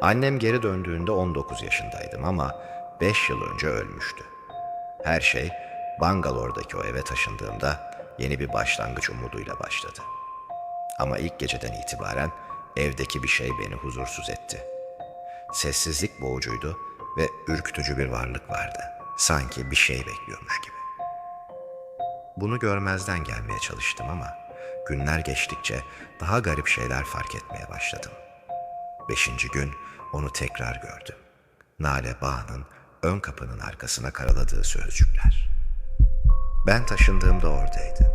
Annem geri döndüğünde 19 yaşındaydım ama 5 yıl önce ölmüştü. Her şey Bangalore'daki o eve taşındığımda yeni bir başlangıç umuduyla başladı. Ama ilk geceden itibaren evdeki bir şey beni huzursuz etti. Sessizlik boğucuydu ve ürkütücü bir varlık vardı. Sanki bir şey bekliyormuş gibi. Bunu görmezden gelmeye çalıştım ama günler geçtikçe daha garip şeyler fark etmeye başladım. Beşinci gün onu tekrar gördüm. Nale Bağ'ın ön kapının arkasına karaladığı sözcükler. Ben taşındığımda oradaydı.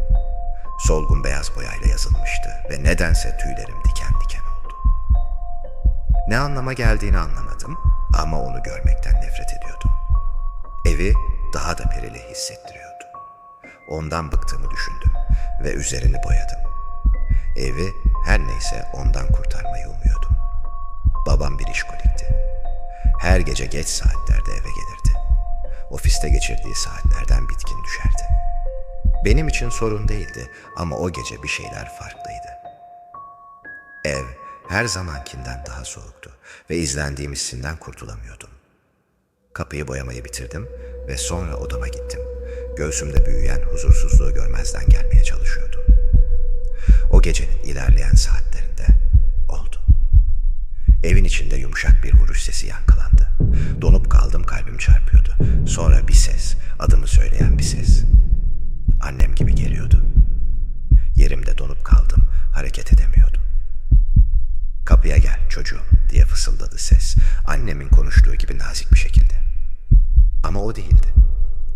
Solgun beyaz boyayla yazılmıştı ve nedense tüylerim diken diken oldu. Ne anlama geldiğini anlamadım ama onu görmekten nefret ediyordum. Evi daha da perili hissettiriyordu. Ondan bıktığımı düşündüm ve üzerini boyadım. Evi her neyse ondan kurtarmayı umuyordum. Bir işkolikti. Her gece geç saatlerde eve gelirdi. Ofiste geçirdiği saatlerden bitkin düşerdi. Benim için sorun değildi ama o gece bir şeyler farklıydı. Ev her zamankinden daha soğuktu ve izlendiğim hissinden kurtulamıyordum. Kapıyı boyamayı bitirdim ve sonra odama gittim. Göğsümde büyüyen huzursuzluğu görmezden gelmeye çalışıyordum. O gecenin ilerleyen saatlerinde. Evin içinde yumuşak bir vuruş sesi yankılandı. Donup kaldım kalbim çarpıyordu. Sonra bir ses, adımı söyleyen bir ses. Annem gibi geliyordu. Yerimde donup kaldım, hareket edemiyordum. Kapıya gel çocuğum diye fısıldadı ses. Annemin konuştuğu gibi nazik bir şekilde. Ama o değildi.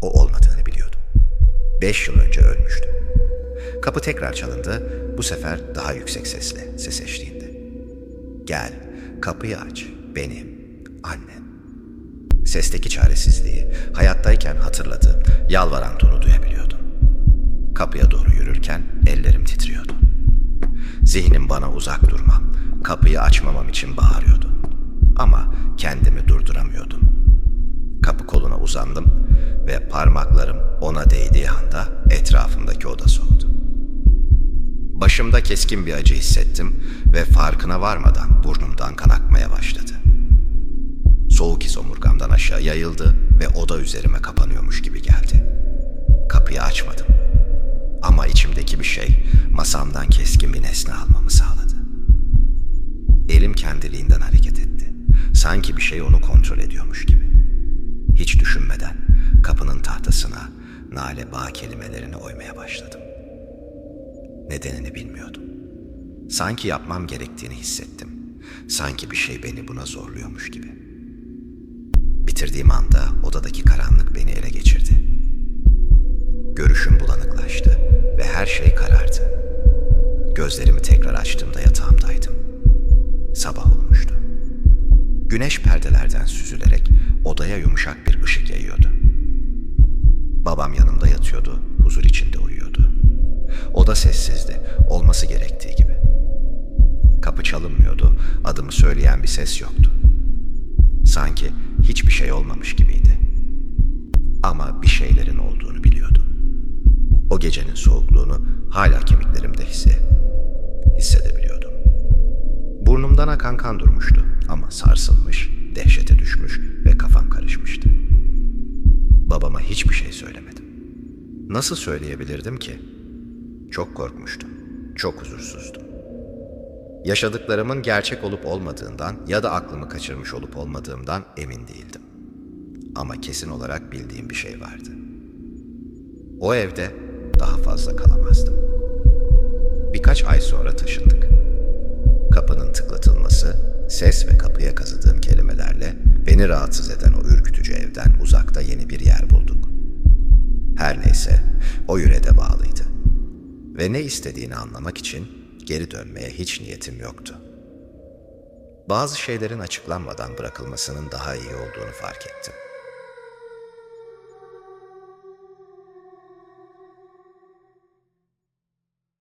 O olmadığını biliyordum. Beş yıl önce ölmüştü. Kapı tekrar çalındı. Bu sefer daha yüksek sesle, ses eşliğinde. Gel, kapıyı aç. Benim, annen. Sesteki çaresizliği, hayattayken hatırladığım, yalvaran tonu duyabiliyordum. Kapıya doğru yürürken ellerim titriyordu. Zihnim bana uzak durmam, kapıyı açmamam için bağırıyordu. Ama kendimi durduramıyordum. Kapı koluna uzandım ve parmaklarım ona değdiği anda etrafımdaki oda soğudu. Başımda keskin bir acı hissettim ve farkına varmadan burnumdan kan akmaya başladı. Soğuk iz omurgamdan aşağı yayıldı ve oda üzerime kapanıyormuş gibi geldi. Kapıyı açmadım. Ama içimdeki bir şey masamdan keskin bir nesne almamı sağladı. Elim kendiliğinden hareket etti. Sanki bir şey onu kontrol ediyormuş gibi. Hiç düşünmeden kapının tahtasına nale bağ kelimelerini oymaya başladım. Nedenini bilmiyordum. Sanki yapmam gerektiğini hissettim. Sanki bir şey beni buna zorluyormuş gibi. Bitirdiğim anda odadaki karanlık beni ele geçirdi. Görüşüm bulanıklaştı ve her şey karardı. Gözlerimi tekrar açtığımda yatağımdaydım. Sabah olmuştu. Güneş perdelerden süzülerek odaya yumuşak bir ışık yayıyordu. Babam yanımda yatıyordu, huzur içinde uyuyordu. Oda sessizdi, olması gerektiği gibi. Kapı çalınmıyordu, adımı söyleyen bir ses yoktu. Sanki hiçbir şey olmamış gibiydi. Ama bir şeylerin olduğunu biliyordum. O gecenin soğukluğunu hala kemiklerimde hisse, hissedebiliyordum. Burnumdan akan kan durmuştu ama sarsılmış, dehşete düşmüş ve kafam karışmıştı. Babama hiçbir şey söylemedim. Nasıl söyleyebilirdim ki? Çok korkmuştum, çok huzursuzdum. Yaşadıklarımın gerçek olup olmadığından ya da aklımı kaçırmış olup olmadığımdan emin değildim. Ama kesin olarak bildiğim bir şey vardı. O evde daha fazla kalamazdım. Birkaç ay sonra taşındık. Kapının tıklatılması, ses ve kapıya kazıdığım kelimelerle beni rahatsız eden o ürkütücü evden uzakta yeni bir yer bulduk. Her neyse, o yürede bağlıydı. Ve ne istediğini anlamak için geri dönmeye hiç niyetim yoktu. Bazı şeylerin açıklanmadan bırakılmasının daha iyi olduğunu fark ettim.